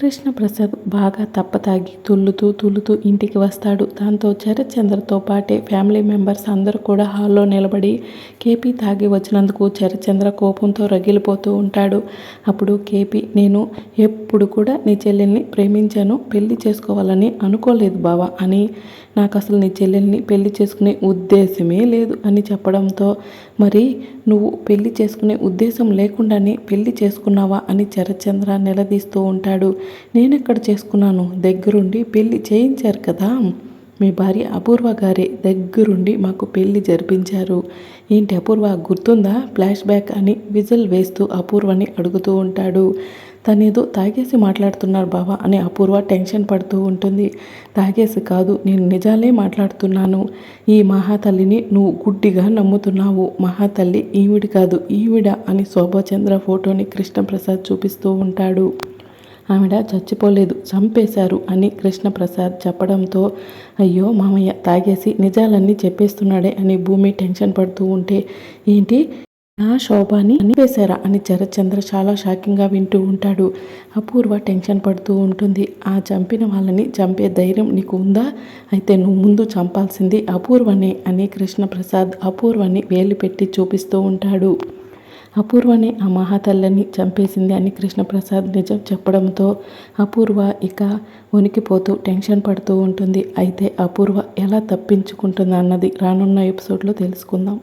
కృష్ణప్రసాద్ బాగా తప్పతాగి తుల్లుతూ తుల్లుతూ ఇంటికి వస్తాడు. దాంతో చరచంద్రతో పాటే ఫ్యామిలీ మెంబర్స్ అందరూ కూడా హాల్లో నిలబడి కేపీ తాగి వచ్చినందుకు చరచంద్ర కోపంతో రగిలిపోతూ ఉంటాడు. అప్పుడు కేపీ నేను ఎప్పుడు కూడా నీ చెల్లెల్ని ప్రేమించాను పెళ్ళి చేసుకోవాలని అనుకోలేదు బావా అని నాకు అసలు నీ చెల్లెల్ని పెళ్ళి చేసుకునే ఉద్దేశమే లేదు అని చెప్పడంతో మరి నువ్వు పెళ్ళి చేసుకునే ఉద్దేశం లేకుండానే పెళ్ళి చేసుకున్నావా అని చరచంద్ర నిలదీస్తూ ఉంటాడు. నేను ఎక్కడ చేసుకున్నాను? దగ్గరుండి పెళ్ళి చేయించారు కదా? మీ భార్య అపూర్వ గారే దగ్గరుండి మాకు పెళ్ళి జరిపించారు. ఏంటి అపూర్వ? గుర్తుందా? ఫ్లాష్ బ్యాక్ అని విజిల్ వేస్తూ అపూర్వని అడుగుతూ ఉంటాడు. తనేదో తాగేసి మాట్లాడుతున్నారు బావా అని అపూర్వ టెన్షన్ పడుతూ ఉంటుంది. తాగేసి కాదు నేను నిజాలే మాట్లాడుతున్నాను. ఈ మహాతల్లిని నువ్వు గుడ్డిగా నమ్ముతున్నావు. మహాతల్లి ఈవిడ కాదు ఈవిడ అని శోభచంద్ర ఫోటోని కృష్ణప్రసాద్ చూపిస్తూ ఉంటాడు. ఆవిడ చచ్చిపోలేదు చంపేశారు అని కృష్ణప్రసాద్ చెప్పడంతో అయ్యో మామయ్య తాగేసి నిజాలన్నీ చెప్పేస్తున్నాడే అని భూమి టెన్షన్ పడుతూ ఉంటే ఏంటి? నా శోభాని అనిపేశారా అని చరచంద్ర చాలా షాకింగ్గా వింటూ ఉంటాడు. అపూర్వ టెన్షన్ పడుతూ ఉంటుంది. ఆ చంపిన వాళ్ళని చంపే ధైర్యం నీకు ఉందా? అయితే నువ్వు ముందు చంపాల్సింది అపూర్వనే అని కృష్ణప్రసాద్ అపూర్వని వేలు పెట్టి చూపిస్తూ ఉంటాడు. అపూర్వనే ఆ మహాతల్లిని చంపేసింది అని కృష్ణప్రసాద్ నిజం చెప్పడంతో అపూర్వ ఇక వణికిపోతూ టెన్షన్ పడుతూ ఉంటుంది. అయితే అపూర్వ ఎలా తప్పించుకుంటుందన్నది రానున్న ఎపిసోడ్లో తెలుసుకుందాం.